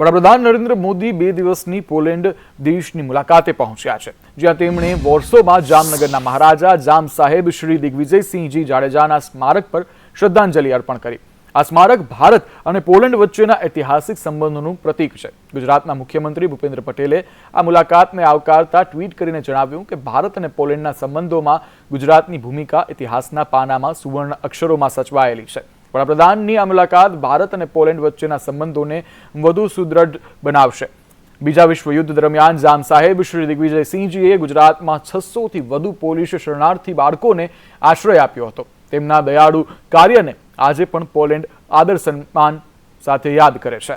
વડાપ્રધાન નરેન્દ્ર મોદી બે દિવસની પોલેન્ડ દેશની મુલાકાતે પહોંચ્યા છે, જ્યાં તેમણે વોર્સોમાં જામનગરના મહારાજા જામ સાહેબ શ્રી દિગ્વિજયસિંહજી જાડેજાના સ્મારક પર શ્રદ્ધાંજલિ અર્પણ કરી. આ સ્મારક ભારત અને પોલેન્ડ વચ્ચેના ઐતિહાસિક સંબંધોનું પ્રતીક છે. ગુજરાતના મુખ્યમંત્રી ભૂપેન્દ્ર પટેલે આ મુલાકાતને આવકારતા ટ્વીટ કરીને જણાવ્યું કે ભારત અને પોલેન્ડના સંબંધોમાં ગુજરાતની ભૂમિકા ઇતિહાસના પાનામાં સુવર્ણ અક્ષરોમાં સચવાયેલી છે. વડાપ્રધાનની આ મુલાકાત ભારત અને પોલેન્ડ વચ્ચેના સંબંધોને વધુ સુદૃઢ બનાવશે. બીજા વિશ્વયુદ્ધ દરમિયાન જામ સાહેબ શ્રી દિગ્વિજયસિંહજીએ ગુજરાતમાં છસોથી વધુ પોલીસ શરણાર્થી બાળકોને આશ્રય આપ્યો હતો. તેમના દયાળુ કાર્યને આજે પણ પોલેન્ડ આદર સન્માન સાથે યાદ કરે છે.